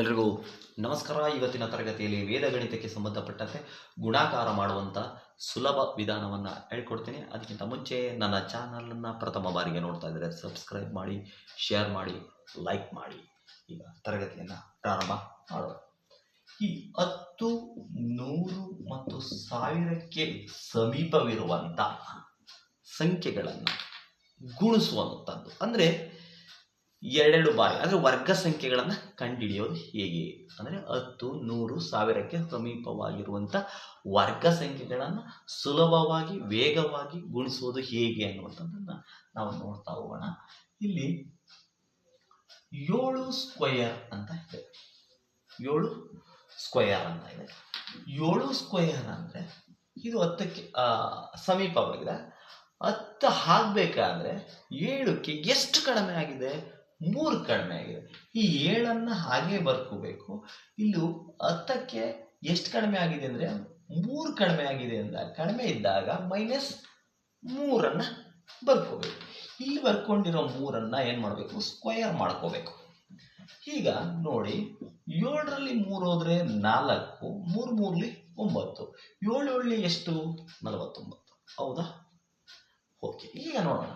ಎಲ್ರಿಗೂ ನಮಸ್ಕಾರ. ಇವತ್ತಿನ ತರಗತಿಯಲ್ಲಿ ವೇದ ಗಣಿತಕ್ಕೆ ಸಂಬಂಧಪಟ್ಟಂತೆ ಗುಣಾಕಾರ ಮಾಡುವಂಥ ಸುಲಭ ವಿಧಾನವನ್ನು ಹೇಳ್ಕೊಡ್ತೀನಿ. ಅದಕ್ಕಿಂತ ಮುಂಚೆ ನನ್ನ ಚಾನಲನ್ನು ಪ್ರಥಮ ಬಾರಿಗೆ ನೋಡ್ತಾ ಇದ್ದರೆ ಸಬ್ಸ್ಕ್ರೈಬ್ ಮಾಡಿ ಶೇರ್ ಮಾಡಿ ಲೈಕ್ ಮಾಡಿ. ಈಗ ತರಗತಿಯನ್ನು ಪ್ರಾರಂಭ ಮಾಡೋಣ. ಈ ಹತ್ತು, ನೂರು ಮತ್ತು ಸಾವಿರಕ್ಕೆ ಸಮೀಪವಿರುವಂಥ ಸಂಖ್ಯೆಗಳನ್ನು ಗುಣಿಸುವಂಥದ್ದು ಅಂದರೆ ಎರಡೆರಡು ಬಾರಿ. ಅಂದರೆ ವರ್ಗ ಸಂಖ್ಯೆಗಳನ್ನು ಕಂಡುಹಿಡಿಯೋದು ಹೇಗೆ? ಅಂದರೆ ಹತ್ತು, ನೂರು ಸಾವಿರಕ್ಕೆ ಸಮೀಪವಾಗಿರುವಂಥ ವರ್ಗ ಸಂಖ್ಯೆಗಳನ್ನು ಸುಲಭವಾಗಿ, ವೇಗವಾಗಿ ಗುಣಿಸೋದು ಹೇಗೆ ಅನ್ನುವಂಥದ್ದನ್ನು ನಾವು ನೋಡ್ತಾ ಹೋಗೋಣ. ಇಲ್ಲಿ ಏಳು ಸ್ಕ್ವಯರ್ ಅಂತ ಇದೆ. ಏಳು ಸ್ಕ್ವಯರ್ ಅಂತ ಇದೆ. ಏಳು ಸ್ಕ್ವಯರ್ ಅಂದರೆ ಇದು ಹತ್ತಕ್ಕೆ ಸಮೀಪವಾಗಿದೆ. ಹತ್ತು ಆಗ್ಬೇಕಾದ್ರೆ ಏಳಕ್ಕೆ ಎಷ್ಟು ಕಡಿಮೆ ಆಗಿದೆ? ಮೂರು ಕಡಿಮೆ ಆಗಿದೆ. ಈ ಏಳನ್ನು ಹಾಗೆ ಬರ್ಕೋಬೇಕು. ಇಲ್ಲಿ ಹತ್ತಕ್ಕೆ ಎಷ್ಟು ಕಡಿಮೆ ಆಗಿದೆ ಅಂದರೆ ಮೂರು ಕಡಿಮೆ ಆಗಿದೆ ಅಂದಾಗ ಕಡಿಮೆ ಇದ್ದಾಗ ಮೈನಸ್ ಮೂರನ್ನು ಬರ್ಕೋಬೇಕು. ಇಲ್ಲಿ ಬರ್ಕೊಂಡಿರೋ ಮೂರನ್ನು ಏನು ಮಾಡಬೇಕು? ಸ್ಕ್ವಯರ್ ಮಾಡ್ಕೋಬೇಕು. ಈಗ ನೋಡಿ, ಏಳರಲ್ಲಿ ಮೂರು ಹೋದ್ರೆ ನಾಲ್ಕು, ಮೂರು ಮೂರ್ಲಿ ಒಂಬತ್ತು. ಏಳು ಏಳಲಿ ಎಷ್ಟು? ನಲವತ್ತೊಂಬತ್ತು. ಹೌದಾ? ಓಕೆ ಈಗ ನೋಡೋಣ.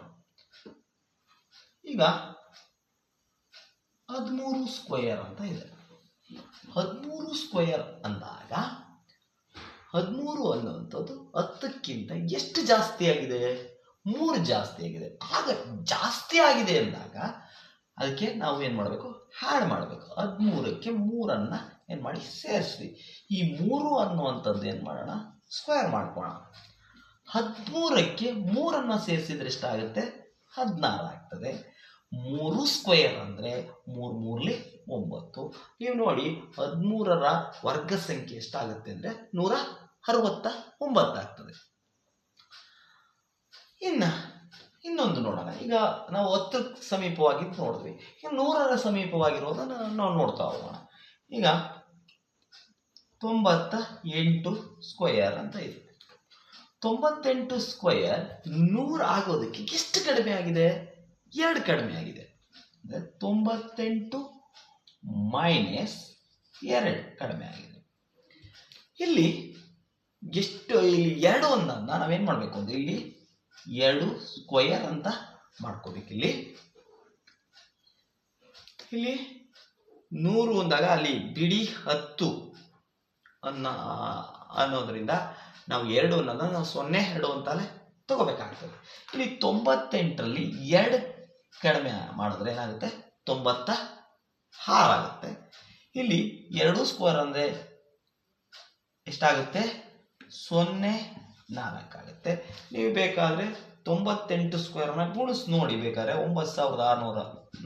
ಈಗ ಹದಿಮೂರು ಸ್ಕ್ವಯರ್ ಅಂತ ಇದೆ. ಹದಿಮೂರು ಸ್ಕ್ವಯರ್ ಅಂದಾಗ ಹದಿಮೂರು ಅನ್ನುವಂಥದ್ದು ಹತ್ತಕ್ಕಿಂತ ಎಷ್ಟು ಜಾಸ್ತಿ ಆಗಿದೆ? ಮೂರು ಜಾಸ್ತಿ ಆಗಿದೆ. ಆಗ ಜಾಸ್ತಿ ಆಗಿದೆ ಅಂದಾಗ ಅದಕ್ಕೆ ನಾವು ಏನು ಮಾಡಬೇಕು? ಹ್ಯಾಡ್ ಮಾಡಬೇಕು. ಹದಿಮೂರಕ್ಕೆ ಮೂರನ್ನು ಏನು ಮಾಡಿ ಸೇರಿಸ್ರಿ. ಈ ಮೂರು ಅನ್ನುವಂಥದ್ದು ಏನು ಮಾಡೋಣ? ಸ್ಕ್ವೇರ್ ಮಾಡ್ಕೋಣ ಹದಿಮೂರಕ್ಕೆ ಮೂರನ್ನು ಸೇರಿಸಿದ್ರೆ ಎಷ್ಟಾಗುತ್ತೆ? ಹದಿನಾರು ಆಗ್ತದೆ. ಮೂರು ಸ್ಕ್ವೇರ್ ಅಂದರೆ ಮೂರು ಮೂರಲಿ ಒಂಬತ್ತು. ನೀವು ನೋಡಿ ಹದಿಮೂರರ ವರ್ಗ ಸಂಖ್ಯೆ ಎಷ್ಟಾಗುತ್ತೆ ಅಂದರೆ ನೂರ ಅರವತ್ತ ಒಂಬತ್ತಾಗ್ತದೆ ಇನ್ನು, ಇನ್ನೊಂದು ನೋಡೋಣ. ಈಗ ನಾವು ಹತ್ತು ಸಮೀಪವಾಗಿದ್ದು ನೋಡಿದ್ವಿ. ಈಗ ನೂರರ ಸಮೀಪವಾಗಿರೋದನ್ನು ನಾವು ನೋಡ್ತಾ ಹೋಗೋಣ. ಈಗ ತೊಂಬತ್ತ ಎಂಟು ಸ್ಕ್ವಯರ್ ಅಂತ ಇದೆ. ತೊಂಬತ್ತೆಂಟು ಸ್ಕ್ವಯರ್ ನೂರು ಆಗೋದಕ್ಕೆ ಎಷ್ಟು ಕಡಿಮೆ ಆಗಿದೆ? ಎರಡು ಕಡಿಮೆ ಆಗಿದೆ. ಅಂದರೆ ತೊಂಬತ್ತೆಂಟು ಮೈನಸ್ ಎರಡು ಕಡಿಮೆ ಆಗಿದೆ. ಇಲ್ಲಿ ಎಷ್ಟು, ಇಲ್ಲಿ ಎರಡು ಒಂದನ್ನು ನಾವೇನು ಮಾಡಬೇಕು ಅಂದರೆ ಇಲ್ಲಿ ಎರಡು ಸ್ಕ್ವಯರ್ ಅಂತ ಮಾಡ್ಕೋಬೇಕು. ಇಲ್ಲಿ ಇಲ್ಲಿ ನೂರು ಅಂದಾಗ ಅಲ್ಲಿ ಬಿಡಿ ಹತ್ತು ಅನ್ನ, ಅನ್ನೋದ್ರಿಂದ ನಾವು ಎರಡು ಅನ್ನೋದನ್ನ ನಾವು ಸೊನ್ನೆ ಎರಡು ಅಂತಲೇ ತಗೋಬೇಕಾಗ್ತದೆ. ಇಲ್ಲಿ ತೊಂಬತ್ತೆಂಟರಲ್ಲಿ ಎರಡು ಕಡಿಮೆ ಮಾಡಿದ್ರೆ ಏನಾಗುತ್ತೆ? ತೊಂಬತ್ತ ಆರಾಗುತ್ತೆ ಇಲ್ಲಿ ಎರಡು ಸ್ಕ್ವೇರ್ ಅಂದರೆ ಎಷ್ಟಾಗುತ್ತೆ? ಸೊನ್ನೆ ನಾಲ್ಕಾಗುತ್ತೆ ನೀವು ಬೇಕಾದರೆ ತೊಂಬತ್ತೆಂಟು ಸ್ಕ್ವೇರ್ನ ಗುಣಿಸ್ ನೋಡಿ. ಬೇಕಾದ್ರೆ ಒಂಬತ್ತು ಸಾವಿರದ ಆರುನೂರ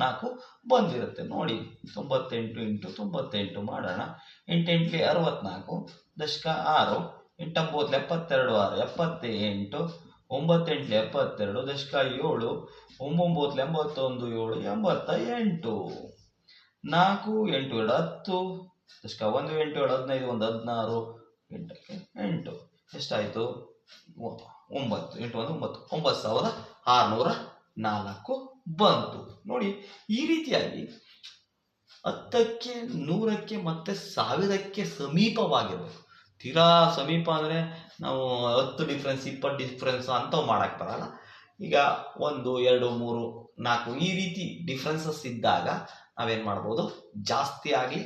ನಾಲ್ಕು ಬಂದಿರುತ್ತೆ. ನೋಡಿ, ತೊಂಬತ್ತೆಂಟು ಇಂಟು ತೊಂಬತ್ತೆಂಟು ಮಾಡೋಣ. ಎಂಟೆಂಟ್ಲಿ ಅರವತ್ನಾಲ್ಕು, ದಶಕ ಆರು ಎಂಟೊಂಬತ್ತು ಎಪ್ಪತ್ತೆರಡು ಆರು, ಎಪ್ಪತ್ತೆಂಟು ಒಂಬತ್ತೆಂಟ್ಲಿ ಎಪ್ಪತ್ತೆರಡು, ದಶಕ ಏಳು ಒಂಬೊಂಬತ್ತು ಎಂಬತ್ತೊಂದು, ಏಳು, ಎಂಬತ್ತ ಎಂಟು. ನಾಲ್ಕು, ಎಂಟು, ಎರಡು, ಹತ್ತು. ದಶಕ ಒಂದು, ಎಂಟು, ಎರಡು, ಹದಿನೈದು, ಒಂದು, ಹದಿನಾರು ಎಂಟಕ್ಕೆ ಎಂಟು. ಎಷ್ಟಾಯಿತು? ಒಂಬತ್ತು, ಎಂಟು, ಒಂದು, ಒಂಬತ್ತು. ಒಂಬತ್ತು ಸಾವಿರದ ಆರುನೂರ ನಾಲ್ಕು ಬಂತು. ನೋಡಿ, ಈ ರೀತಿಯಾಗಿ ಹತ್ತಕ್ಕೆ, ನೂರಕ್ಕೆ ಮತ್ತೆ ಸಾವಿರಕ್ಕೆ ಸಮೀಪವಾಗಿರ್ಬೇಕು. ತೀರಾ ಸಮೀಪ ಅಂದರೆ ನಾವು ಹತ್ತು ಡಿಫ್ರೆನ್ಸ್ ಇಪ್ಪತ್ತು ಡಿಫ್ರೆನ್ಸ್ ಅಂಥವು ಮಾಡೋಕ್ಕೆ ಬರಲ್ಲ. ಈಗ ಒಂದು, ಎರಡು, ಮೂರು, ನಾಲ್ಕು ಈ ರೀತಿ ಡಿಫ್ರೆನ್ಸಸ್ ಇದ್ದಾಗ ನಾವೇನು ಮಾಡ್ಬೋದು? ಜಾಸ್ತಿ ಆಗಲಿ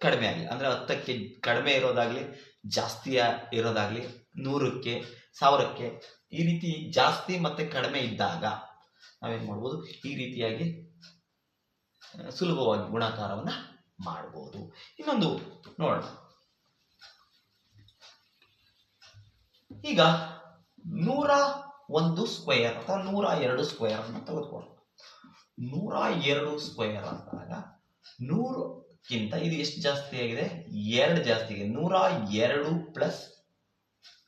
ಕಡಿಮೆ ಆಗಲಿ. ಅಂದರೆ ಹತ್ತಕ್ಕೆ ಕಡಿಮೆ ಇರೋದಾಗಲಿ, ಜಾಸ್ತಿ ಇರೋದಾಗಲಿ, ನೂರಕ್ಕೆ, ಸಾವಿರಕ್ಕೆ ಈ ರೀತಿ ಜಾಸ್ತಿ ಮತ್ತು ಕಡಿಮೆ ಇದ್ದಾಗ ನಾವೇನು ಮಾಡ್ಬೋದು? ಈ ರೀತಿಯಾಗಿ, ಸುಲಭವಾಗಿ ಗುಣಾಕಾರವನ್ನು ಮಾಡ್ಬೋದು. ಇನ್ನೊಂದು ನೋಡೋಣ. ಈಗ ನೂರ ಒಂದು ಸ್ಕ್ವೇರ್ ಅಥವಾ ನೂರ ಎರಡು ಸ್ಕ್ವೇರ್ ಅಂತ ತೆಗೆದುಕೊಳ್ಳೋಣ. ನೂರ ಎರಡು ಸ್ಕ್ವೇರ್ ಅಂದಾಗ ನೂರಕ್ಕಿಂತ ಇದು ಎಷ್ಟು ಜಾಸ್ತಿ ಆಗಿದೆ? ಎರಡು ಜಾಸ್ತಿ ಆಗಿದೆ. ನೂರ ಎರಡು ಪ್ಲಸ್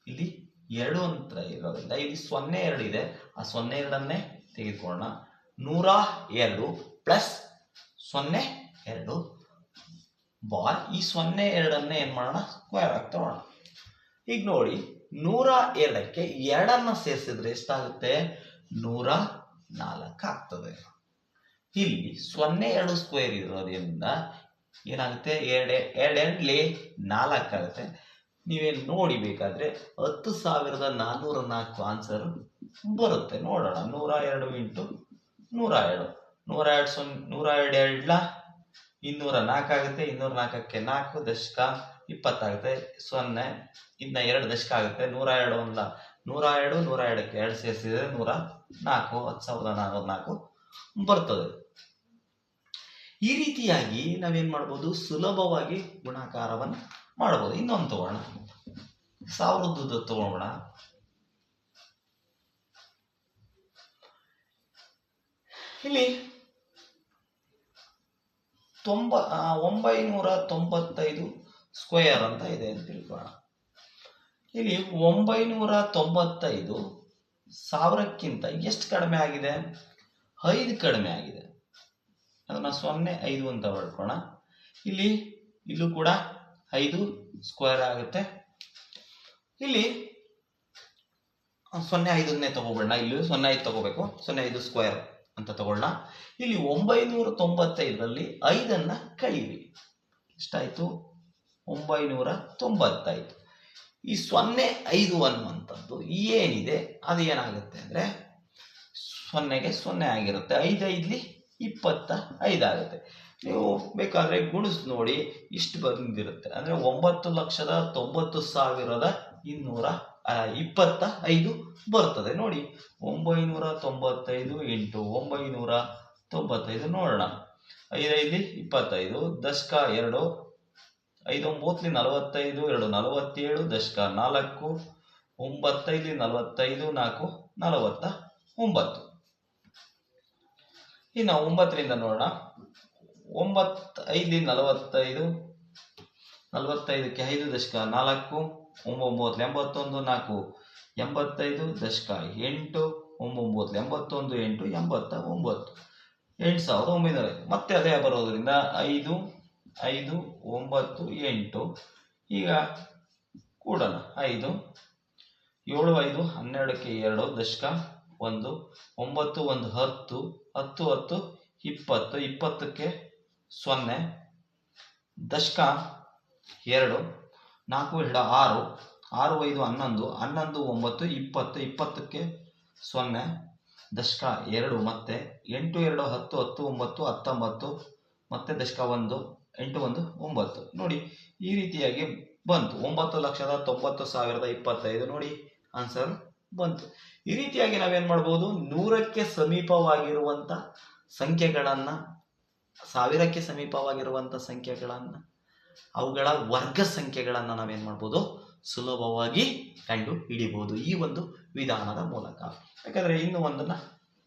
ಇಲ್ಲಿ ಎರಡು ಅಂತ ಇರೋದ್ರಿಂದ ಇಲ್ಲಿ ಸೊನ್ನೆ ಎರಡು ಇದೆ. ಆ ಸೊನ್ನೆ ಎರಡನ್ನೇ ತೆಗೆದುಕೊಳ್ಳೋಣ. ನೂರ ಎರಡು ಪ್ಲಸ್ ಸೊನ್ನೆ ಎರಡು ಬಾರ್ ಈ ಸೊನ್ನೆ ಎರಡನ್ನೇ ಏನು ಮಾಡೋಣ? ಸ್ಕ್ವೇರ್ ಆಗಿ ತಗೊಳ್ಳೋಣ ಈಗ ನೋಡಿ, ನೂರ ಎರಡಕ್ಕೆ ಎರಡನ್ನ ಸೇರಿಸಿದ್ರೆ ಎಷ್ಟಾಗುತ್ತೆ? ನೂರ ನಾಲ್ಕು ಆಗ್ತದೆ. ಇಲ್ಲಿ ಸೊನ್ನೆ ಎರಡು ಸ್ಕ್ವೇರ್ ಇರೋದ್ರಿಂದ ಏನಾಗುತ್ತೆ? ಎರಡೆ ನಾಲ್ಕು ನಾಲ್ಕಾಗುತ್ತೆ ನೀವೇನು ನೋಡಿ ಬೇಕಾದ್ರೆ ಹತ್ತು ಸಾವಿರದ ನಾನ್ನೂರ ನಾಲ್ಕು ಆನ್ಸರ್ ಬರುತ್ತೆ. ನೋಡೋಣ. ನೂರ ಎರಡು ಇಂಟು ನೂರ ಎರಡು. ನೂರ ಎರಡು ಸೊನ್ನೆ ನೂರ ಎರಡು ಎರಡ್ಲ? ಇನ್ನೂರ ನಾಲ್ಕಾಗುತ್ತೆ ಇನ್ನೂರ ನಾಲ್ಕಕ್ಕೆ ನಾಲ್ಕು ದಶಕ. ಇಪ್ಪತ್ತಾಗುತ್ತೆ, ಸೊನ್ನೆ, ಇನ್ನು ಎರಡು ದಶಕ ಆಗುತ್ತೆ ನೂರ ಎರಡು ಒಂದ. ನೂರ ಎರಡು ನೂರ ಎರಡಕ್ಕೆ ಎರಡು ಸೇರಿಸಿದ್ರೆ ನೂರ ನಾಲ್ಕು, ಹತ್ತು ಸಾವಿರದ ನಾನೂರ ನಾಲ್ಕು ಬರ್ತದೆ. ಈ ರೀತಿಯಾಗಿ ನಾವೇನ್ ಮಾಡ್ಬೋದು? ಸುಲಭವಾಗಿ ಗುಣಾಕಾರವನ್ನು ಮಾಡಬಹುದು ಇನ್ನೊಂದು ತಗೋಣ. ಸಾವಿರದ್ದು ತಗೋಣ. ಇಲ್ಲಿ ತೊಂಬ ಒಂಬೈನೂರ ತೊಂಬತ್ತೈದು ಸ್ಕ್ವೇರ್ ಅಂತ ಇದೆ ಅಂತ ತಿಳ್ಕೊಳ್ಳೋಣ ಇಲ್ಲಿ ಒಂಬೈನೂರ ತೊಂಬತ್ತೈದು ಸಾವಿರಕ್ಕಿಂತ ಎಷ್ಟು ಕಡಿಮೆ ಆಗಿದೆ? ಐದು ಕಡಿಮೆ ಆಗಿದೆ. ಅದನ್ನ ಸೊನ್ನೆ ಐದು ಅಂತ ಬರ್ಕೋಣ ಇಲ್ಲಿ, ಇಲ್ಲೂ ಕೂಡ ಐದು ಸ್ಕ್ವೇರ್ ಆಗುತ್ತೆ. ಇಲ್ಲಿ, ಸೊನ್ನೆ ಐದನ್ನೇ ತಗೋಬೇಡ. ಇಲ್ಲಿ ಸೊನ್ನೆ ಐದು ತಗೋಬೇಕು. ಸೊನ್ನೆ ಐದು ಸ್ಕ್ವೇರ್ ಅಂತ ತಗೊಳ್ಳೋಣ ಇಲ್ಲಿ ಒಂಬೈನೂರ ತೊಂಬತ್ತೈದರಲ್ಲಿ ಐದನ್ನ ಕಳೀರಿ ಎಷ್ಟಾಯ್ತು? ಒಂಬೈನೂರ ತೊಂಬತ್ತೈದು ಈ ಸೊನ್ನೆ ಐದು ಅನ್ನುವಂಥದ್ದು ಏನಿದೆ? ಅದು ಏನಾಗುತ್ತೆ ಅಂದರೆ ಸೊನ್ನೆಗೆ ಸೊನ್ನೆ ಆಗಿರುತ್ತೆ. ಐದು ಐದಲಿ ಇಪ್ಪತ್ತ ಐದಾಗುತ್ತೆ ನೀವು ಬೇಕಾದರೆ ಗುಣಿಸ್ ನೋಡಿ ಇಷ್ಟು ಬಂದಿರುತ್ತೆ. ಅಂದರೆ ಒಂಬತ್ತು ಲಕ್ಷದ ತೊಂಬತ್ತು ಸಾವಿರದ ಇನ್ನೂರ ಇಪ್ಪತ್ತ ಐದು ಬರ್ತದೆ. ನೋಡಿ ಒಂಬೈನೂರ ತೊಂಬತ್ತೈದು ಎಂಟು ಒಂಬೈನೂರ ತೊಂಬತ್ತೈದು ನೋಡೋಣ ಐದೈದು ಇಪ್ಪತ್ತೈದು, ದಶಕ ಎರಡು ಐದು ಒಂಬತ್ತಲಿ ನಲವತ್ತೈದು, ಎರಡು ನಲವತ್ತೇಳು, ದಶಕ ನಾಲ್ಕು, ಒಂಬತ್ತೈದು, ನಲವತ್ತೈದು, ನಾಲ್ಕು, ನಲವತ್ತ ಒಂಬತ್ತು. ಇನ್ನು ಒಂಬತ್ತರಿಂದ ನೋಡೋಣ. ಒಂಬತ್ತು ಐದು ನಲವತ್ತೈದು, ನಲವತ್ತೈದಕ್ಕೆ ಐದು, ದಶಕ ನಾಲ್ಕು ಒಂಬೊಂಬತ್ತು ಎಂಬತ್ತೊಂದು, ನಾಲ್ಕು, ಎಂಬತ್ತೈದು, ದಶಕ ಎಂಟು ಒಂಬೊಂಬತ್ತು ಎಂಬತ್ತೊಂದು, ಎಂಟು, ಎಂಬತ್ತ ಒಂಬತ್ತು. ಎಂಟು ಸಾವಿರದ ಒಂಬೈನೂರ ಮತ್ತೆ ಅದೇ ಬರೋದರಿಂದ ಐದು ಐದು, ಒಂಬತ್ತು, ಎಂಟು. ಈಗ ಕೂಡೋಣ. ಐದು, ಏಳು, ಐದು, ಹನ್ನೆರಡಕ್ಕೆ ಎರಡು, ದಶಕ ಒಂದು, ಒಂಬತ್ತು, ಒಂದು, ಹತ್ತು ಹತ್ತು ಹತ್ತು, ಇಪ್ಪತ್ತು, ಇಪ್ಪತ್ತಕ್ಕೆ ಸೊನ್ನೆ, ದಶಕ ಎರಡು, ನಾಲ್ಕು ಎರಡು ಆರು ಆರು, ಐದು, ಹನ್ನೊಂದು ಹನ್ನೊಂದು, ಒಂಬತ್ತು, ಇಪ್ಪತ್ತು, ಇಪ್ಪತ್ತಕ್ಕೆ ಸೊನ್ನೆ, ದಶಕ ಎರಡು, ಮತ್ತೆ ಎಂಟು, ಎರಡು, ಹತ್ತು ಹತ್ತು, ಒಂಬತ್ತು, ಹತ್ತೊಂಬತ್ತು, ಮತ್ತೆ ದಶಕ ಒಂದು ಎಂಟು ಒಂದು ಒಂಬತ್ತು. ನೋಡಿ, ಈ ರೀತಿಯಾಗಿ ಬಂತು. ಒಂಬತ್ತು ಲಕ್ಷದ ತೊಂಬತ್ತು ಸಾವಿರದ ಇಪ್ಪತ್ತೈದು. ನೋಡಿ ಆನ್ಸರ್ ಬಂತು. ಈ ರೀತಿಯಾಗಿ ನಾವೇನ್ ಮಾಡ್ಬೋದು? ನೂರಕ್ಕೆ ಸಮೀಪವಾಗಿರುವಂತ ಸಂಖ್ಯೆಗಳನ್ನ, ಸಾವಿರಕ್ಕೆ ಸಮೀಪವಾಗಿರುವಂತ ಸಂಖ್ಯೆಗಳನ್ನ, ಅವುಗಳ ವರ್ಗ ಸಂಖ್ಯೆಗಳನ್ನ ನಾವೇನ್ ಮಾಡ್ಬೋದು? ಸುಲಭವಾಗಿ ಕಂಡು ಹಿಡಿಬಹುದು ಈ ಒಂದು ವಿಧಾನದ ಮೂಲಕ. ಯಾಕಂದ್ರೆ ಇನ್ನು ಒಂದನ್ನ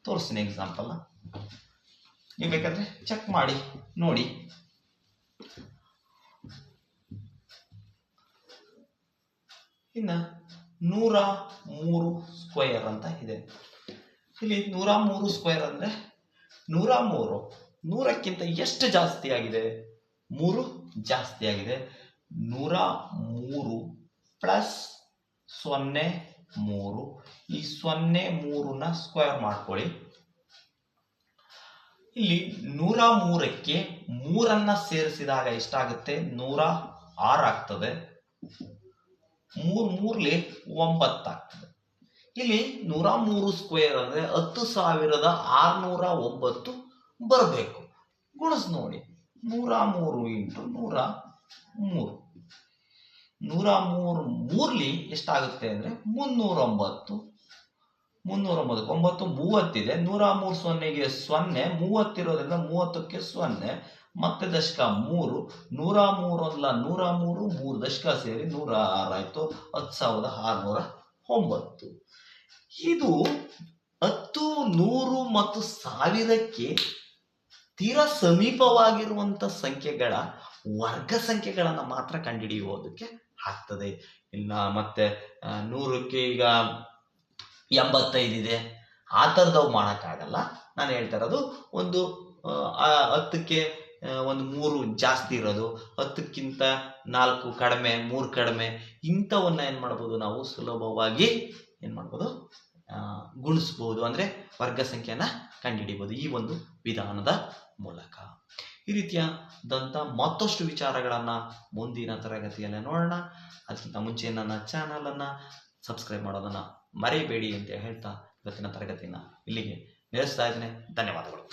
ತೋರಿಸ್ತೀನಿ ಎಕ್ಸಾಂಪಲ್ ನೀವು ಬೇಕಾದ್ರೆ ಚೆಕ್ ಮಾಡಿ, ನೋಡಿ. ಇನ್ನ ನೂರ ಮೂರು ಸ್ಕ್ವೇರ್ ಅಂತ ಇದೆ. ಇಲ್ಲಿ ನೂರ ಮೂರು ಸ್ಕ್ವೇರ್ ಅಂದ್ರೆ ನೂರ ಮೂರು. ನೂರಕ್ಕಿಂತ ಎಷ್ಟು ಜಾಸ್ತಿ ಆಗಿದೆ? ಮೂರು ಜಾಸ್ತಿ ಆಗಿದೆ. ನೂರ ಮೂರು ಪ್ಲಸ್ ಸೊನ್ನೆ ಮೂರು. ಈ ಸೊನ್ನೆ ಮೂರನ್ನ ಸ್ಕ್ವೇರ್ ಮಾಡ್ಕೊಳ್ಳಿ. ಇಲ್ಲಿ ನೂರ ಮೂರಕ್ಕೆ ಮೂರನ್ನ ಸೇರಿಸಿದಾಗ ಎಷ್ಟಾಗುತ್ತೆ? ನೂರ ಆರಾಗ್ತದೆ ಮೂರ್, ಮೂರ್ಲಿ ಒಂಬತ್ತಾಗ್ತದೆ ಇಲ್ಲಿ ನೂರ ಮೂರು ಸ್ಕ್ವೇರ್ ಅಂದ್ರೆ ಹತ್ತು ಸಾವಿರದ ಆರ್ನೂರ ಒಂಬತ್ತು ಬರಬೇಕು. ಗುಣಿಸ್ ನೋಡಿ. ನೂರ ಮೂರು ಇಂಟು ನೂರ ಮೂರು. ನೂರ ಮೂರು, ಮೂರ್ಲಿ ಎಷ್ಟಾಗುತ್ತೆ ಅಂದ್ರೆ ಮುನ್ನೂರೊಂಬತ್ತು ಮುನ್ನೂರೊಂಬತ್ತು ಒಂಬತ್ತು ಮೂವತ್ತಿದೆ. ನೂರ ಮೂರು ಸೊನ್ನೆಗೆ ಸೊನ್ನೆ, ಮೂವತ್ತಿರೋದ್ರಿಂದ ಮೂವತ್ತಕ್ಕೆ ಸೊನ್ನೆ, ಮತ್ತೆ ದಶಕ ಮೂರು, ನೂರ ಮೂರಲ್ಲ ನೂರ ಮೂರು ಮೂರು ದಶಕ ಸೇರಿ ನೂರ ಆರಾಯ್ತು ಹತ್ತು ಸಾವಿರದ ಆರುನೂರ ಒಂಬತ್ತು. ಇದು ಹತ್ತು, ನೂರು ಮತ್ತು ಸಾವಿರಕ್ಕೆ ತೀರಾ ಸಮೀಪವಾಗಿರುವಂತ ಸಂಖ್ಯೆಗಳ ವರ್ಗ ಸಂಖ್ಯೆಗಳನ್ನು ಮಾತ್ರ ಕಂಡುಹಿಡಿಯುವುದಕ್ಕೆ ಆಗ್ತದೆ. ಇನ್ನ ಮತ್ತೆ ನೂರಕ್ಕೆ ಈಗ ಎಂಬತ್ತೈದಿದೆ ಆ ಥರದವು ಮಾಡೋಕ್ಕಾಗಲ್ಲ. ನಾನು ಹೇಳ್ತಾ ಇರೋದು ಒಂದು ಹತ್ತಕ್ಕೆ ಒಂದು ಮೂರು ಜಾಸ್ತಿ ಇರೋದು. ಹತ್ತಕ್ಕಿಂತ ನಾಲ್ಕು ಕಡಿಮೆ, ಮೂರು ಕಡಿಮೆ, ಇಂಥವನ್ನ ಏನು ಮಾಡ್ಬೋದು ನಾವು ಸುಲಭವಾಗಿ ಏನು ಮಾಡ್ಬೋದು ಗುಣಿಸ್ಬೋದು. ಅಂದರೆ ವರ್ಗ ಸಂಖ್ಯೆಯನ್ನು ಕಂಡುಹಿಡಿಬೋದು ಈ ಒಂದು ವಿಧಾನದ ಮೂಲಕ. ಈ ರೀತಿಯಾದಂಥ ಮತ್ತಷ್ಟು ವಿಚಾರಗಳನ್ನು ಮುಂದಿನ ತರಗತಿಯಲ್ಲೇ ನೋಡೋಣ. ಅದಕ್ಕಿಂತ ಮುಂಚೆ ನನ್ನ ಚಾನಲನ್ನು ಸಬ್ಸ್ಕ್ರೈಬ್ ಮಾಡೋದನ್ನು ಮರೆಯಬೇಡಿ ಅಂತ ಹೇಳ್ತಾ ಇವತ್ತಿನ ತರಗತಿಯನ್ನು ಇಲ್ಲಿಗೆ ನಿಲ್ಲಿಸ್ತಾ ಇದ್ದೇನೆ. ಧನ್ಯವಾದಗಳು.